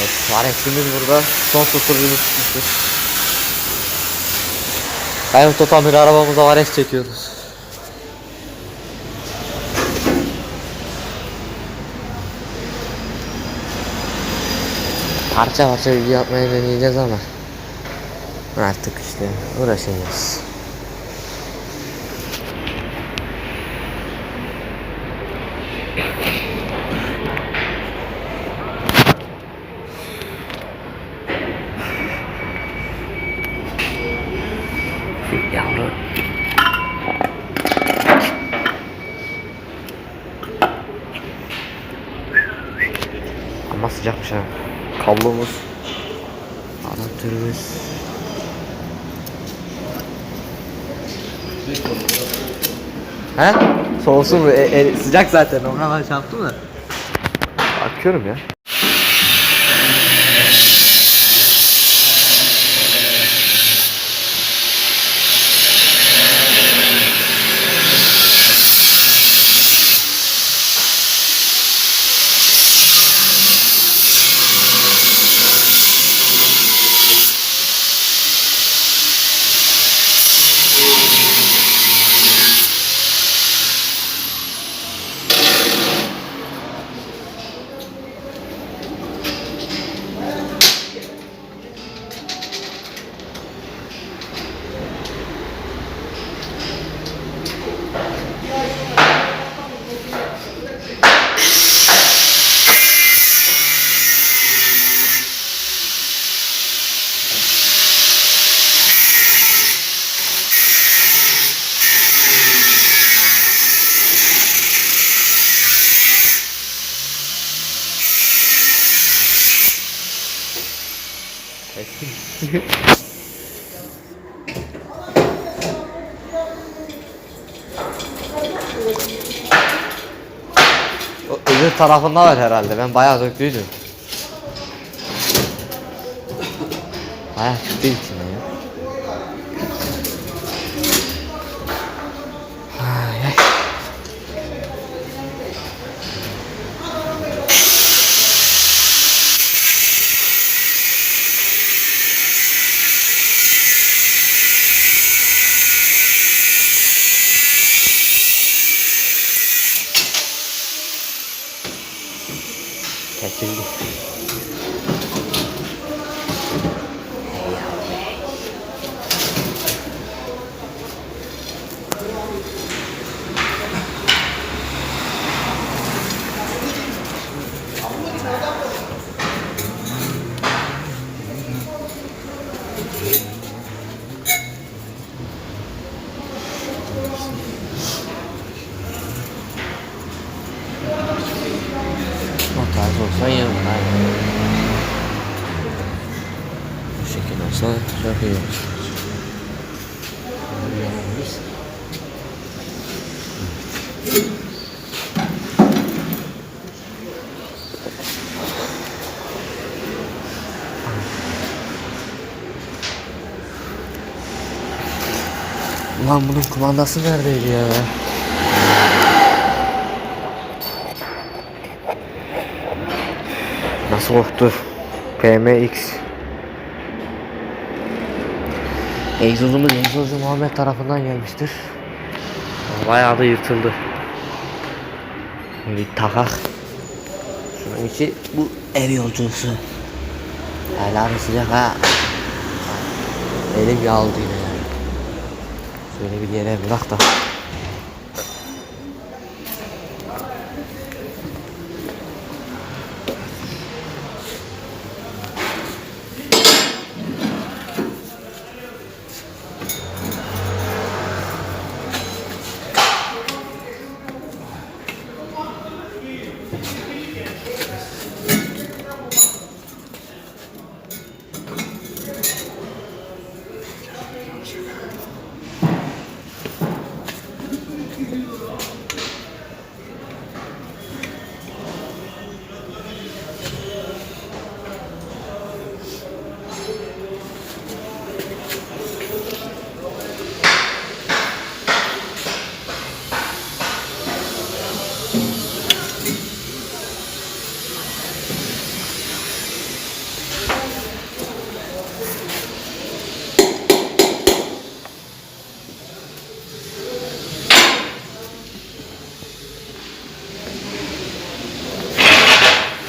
Evet, Faresimiz burada. Son susturucumuz çıkmıştır. Kayıp tutan bir arabamıza vares çekiyoruz. Parça parça video yapmaya deneyeceğiz ama artık işte uğraşacağız. Yavru. Ama sıcakmış ha. Kablomuz. Adaptörümüz. He? Soğusun mu? E, e, sıcak zaten. Ona ben çarptım da. Bakıyorum ya. O öbür tarafında var herhalde. Ben bayağı döktüydüm. Bayağı çıktı ya. Ay, ay. Kesildi. O tarz olsa yerim ben. Bu şekil olsa çok iyi olur. Ulan bunun kumandası neredeydi ya? Nasıl korktu? PMX Egzozumuz egzozu Muhammed tarafından gelmiştir. Bayağı da yırtıldı. Bir takak. Şunun içi bu ev yolcusu. Helal sıcak ha. Elim yağıldı yine. Şöyle bir yere bırak da.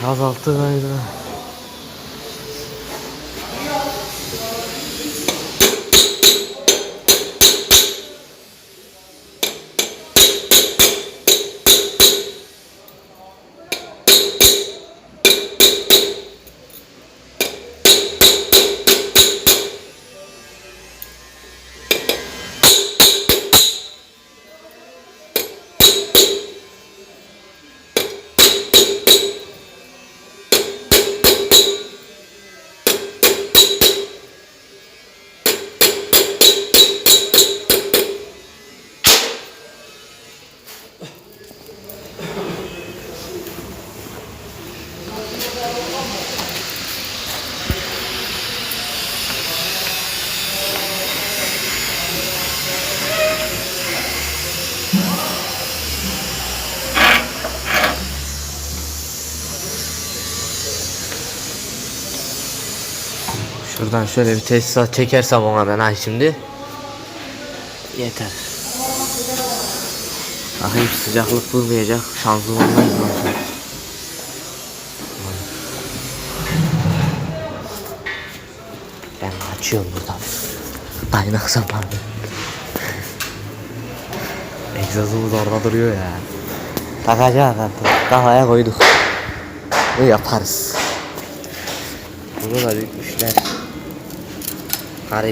Azalttı galiba. Şuradan şöyle bir tesisat çekersem ona ben ay şimdi. Yeter. Bakayım sıcaklık vurmayacak. Şanzımanlar var. Ben açıyorum buradan. Kaynak zamanı. Egzozumuz orada duruyor ya. Takacağız artık. Kafaya koyduk. Bu yaparız. Bunu da R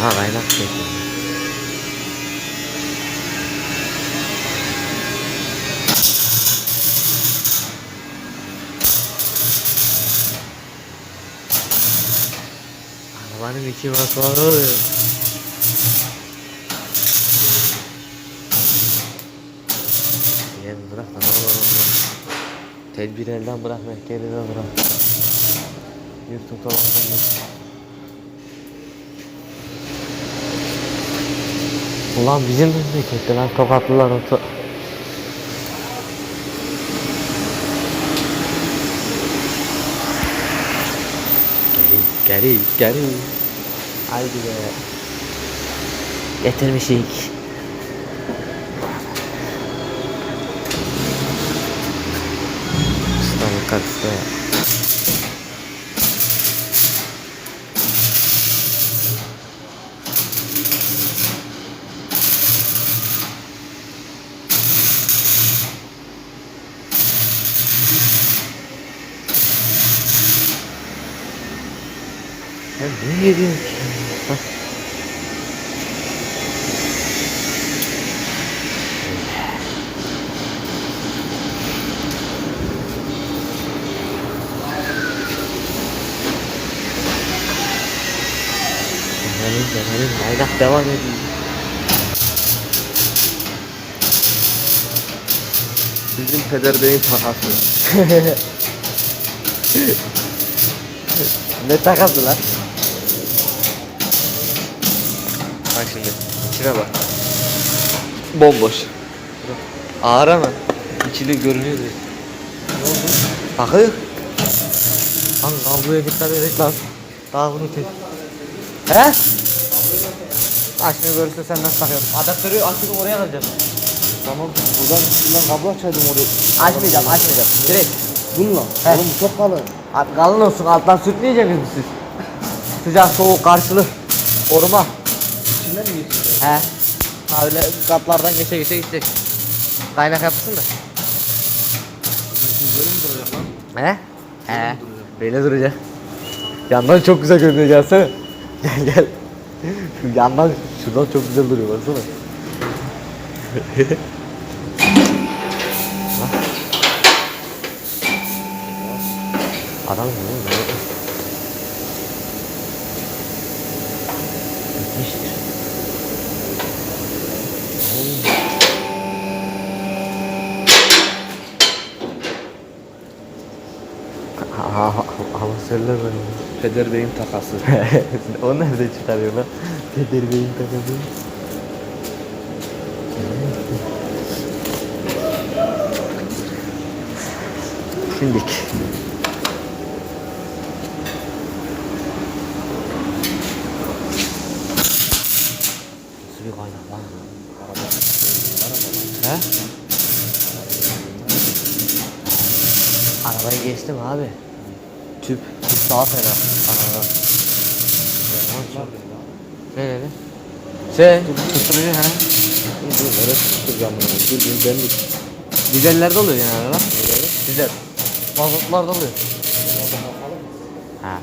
Aha kaynak çekiyor. Arabanın iki motoru oluyor. Yem bırak olur olmaz. Tedbir elden bırakmak geride bırak. Yırtık dolaşan Ulan bizim memlekette lan tokatlılar otu. Geri, geri, geri. Haydi be. Getirmişik. Usta bakar usta Sen ne diyorsun ki? Bak. Denelim denelim. Aynak devam ediyor. Bizim peder beyin takası. Ne takası lan? Bak şimdi içine bak. Bomboş. Ağır ama içinde görünüyor diye. Ne oldu? Bakıyor. Lan kabloya dikkat edin lan. Daha bunu tek. He? Bak şimdi görürse sen nasıl takıyorsun? Adaptörü açıp oraya alacaksın. Tamam. Buradan şundan kablo açaydım oraya. Açmayacağım açmayacağım. Direkt. Bununla. He. Oğlum çok kalın. Kalın olsun alttan sürtmeyecek misiniz siz? Sıcak soğuk karşılık. Koruma. İçinden mi geçiyor? He. Ha öyle katlardan geçe geçe gidecek. Kaynak yapsın da. Şimdi böyle mi duracak lan? He? He. Böyle duracak. Yandan çok güzel görünüyor gelsene. Gel gel. Şu yandan şuradan çok güzel duruyor baksana. Bak. Adam ne oğlum, ne yapıyor? Bitmiştir. Oğlum. Ha, ha, ha, ben onu. Peder Bey'in takası. o nerede çıkarıyor lan? Kadir Bey'in takımı. Şimdik. Nasıl bir kaynak lan? He? Arabayı geçtim abi. Tüp, tüp daha fena. Araba. Ne dedi? Şey, tutturucu. Dur nereye tutturacağım bunu? Dur dur dur. Dizellerde oluyor genelde lan. Dizel. Mazotlarda oluyor. Ha.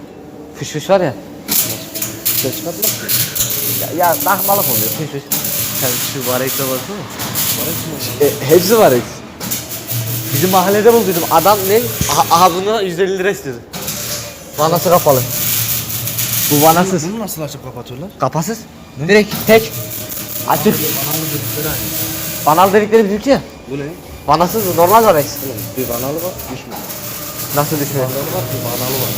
Fış fış var ya. Ses çıkartma. Ya, ya nakmalık oluyor fış fış. Sen şu Varex'e baksana. Kim o? E, hepsi Varex. Bizim mahallede bulduydum. Adam ne? Aha, aha buna 150 lira istedi. Vanası kapalı. Bu vanasız. Bunu nasıl açıp kapatıyorlar? Kapasız. Direkt tek. Açık. Banalı dedikleri bizimki ya. Bu ne? Vanasız normal Varex. Bir banalı var, düşmüş. Nasıl düşünüyorsun? Banalı var, bir banalı var.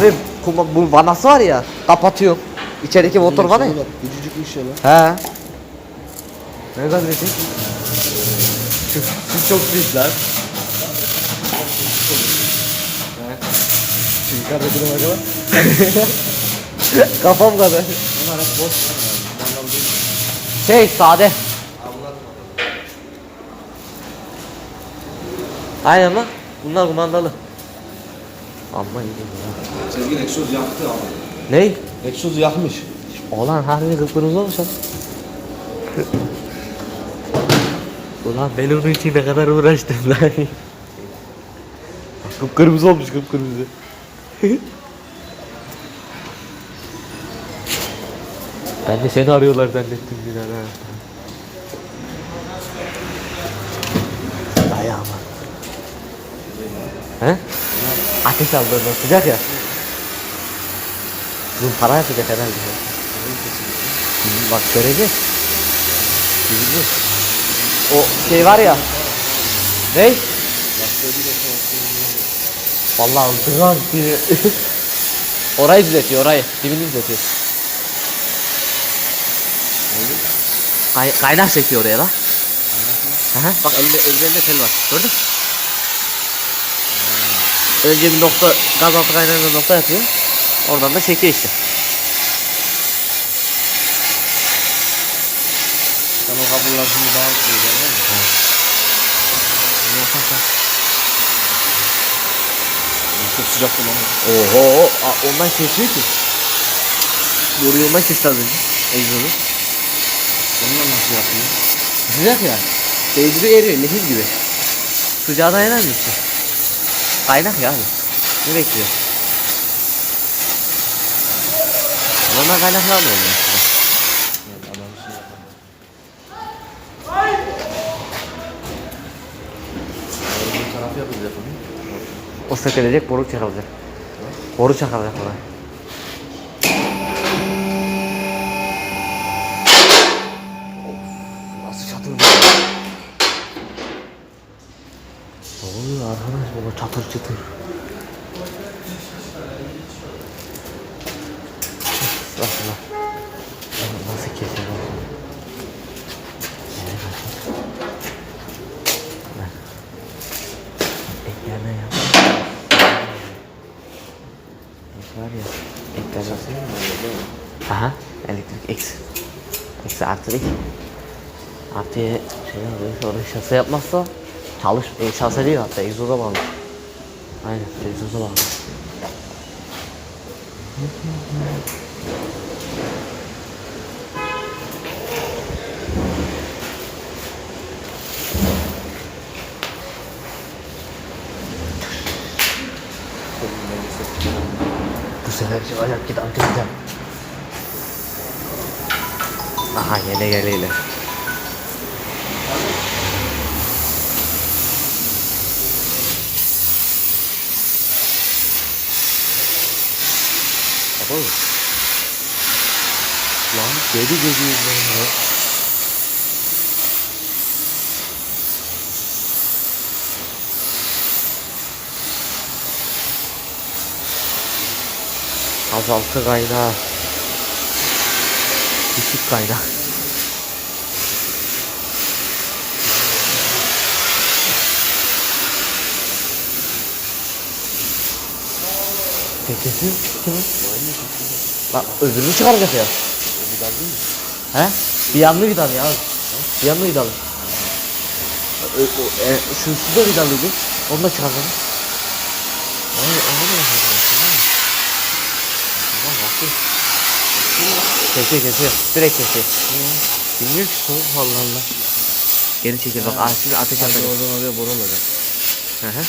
Abi bu vanası var ya kapatıyor. İçerideki motor var ya. Küçücük bir şey lan. He. Ne kadar? Şu, şu çok büyük lan. Yukarıdakine bakalım. Kafam kadar. Bunlar hep boş. Banalı değil. Şey sade. Aynen bak. Bunlar kumandalı. Amma iyi ya. Sevgili egzoz yaktı abi. Ney? Egzoz yakmış. Ulan harbi kıpkırmızı olmuş lan. Ulan ben onun için ne kadar uğraştım lan. kıpkırmızı olmuş kıpkırmızı. ben de seni arıyorlar zannettim bir an ha. Dayağı He? Ateş aldı ondan sıcak ya. Bu para yapacak herhalde. Bak. Göreceğiz. O şey var ya. Ne? Vallahi dıgan diye. orayı düzeltiyor orayı. Dibini düzeltiyor. Kay kaynak çekiyor oraya la. Aha, bak elinde ellerinde tel var. Gördün? mü? Önce bir nokta gaz altı kaynağına nokta yapıyor. Oradan da çekiyor işte. Sen o kablolar şimdi daha koyacaksın değil mi? Çok sıcak lan. Oho, a- ondan kesiyor ki. Boruyu ondan kesti az önce. Egzozu. Onunla nasıl yapıyor? Sıcak ya. Değdiriyor eriyor, lehim gibi. Sıcağa dayanamıyor işte. Kaynak ya abi. Ne bekliyor? Normal kaynaklar mı oluyor O sökülecek, boru çakılacak. Boru çakılacak. Of, Nasıl çatır Ne oluyor arkadaş baba çatır çatır. Aha elektrik eksi. Eksi artı değil. Artıya şey oluyor. Orada şase yapmazsa çalış. E, şase değil hatta egzoza bağlı. Aynen egzoza bağlı. Bu sefer acayip gidip gideceğim. Aha yine geliyle. Baba. Lan gözüyüm ben ya. Azaltı kaynağı. Düşük kaynağı. Tekesi kimin? Lan öbürünü çıkaracak ya. He? Bir yanlı vidalı ya. Bir yanlı vidalı. Ö, e, şu su da vidalıydı. Onu da çıkartalım. Ay, onu da çıkartalım. Tamam, haklı. Kesiyor kesiyor. Direkt kesiyor. Bilmiyor ki soğuk Allah Allah. Geri çekil bak ağaçlı ateş Hadi atacak. oradan oraya boru olacak. Hı hı.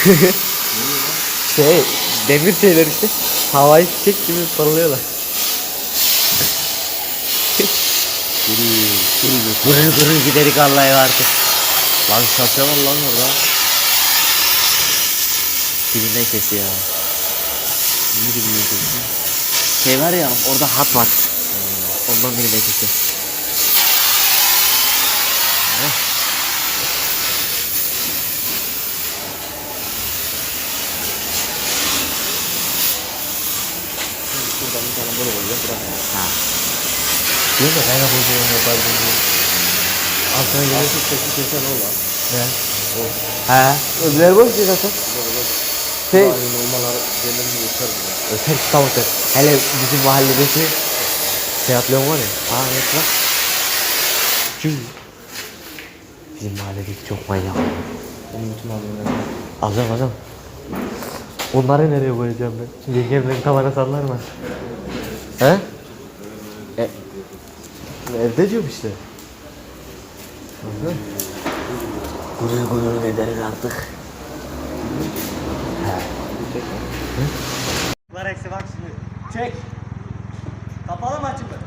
şey demir şeyler işte havai fişek gibi parlıyorlar. Gırır gırır giderik Allah'a artık. Lan şapka var lan orada. Dibinden kesiyor. Dibine kesiyor? Şey var ya orada hat var. Ondan dibinden kesiyor. Şuradan bir tane boru olacak. Bırak. Ha. Değil mi? Kaynak olduğunu yapardım diye. Altına gelir. Asıl sesi kesen o lan. Ne? He. Öbürleri boş değil zaten. Şey, normal ara gelenin yeter bile. öter öter. Hele bizim mahalledeki Seyahat Leon var ya. Ha evet bak. Çünkü bizim mahalledeki çok manyak. Onun bütün malzemeleri. Alacağım alacağım. Onları nereye koyacağım ben? Yengemlerin tavana sallar mı? He? E, evde diyorum işte. Gurur gurur ederiz artık. Bunlar eksi bak şimdi. Çek. Kapalı mı açıldı?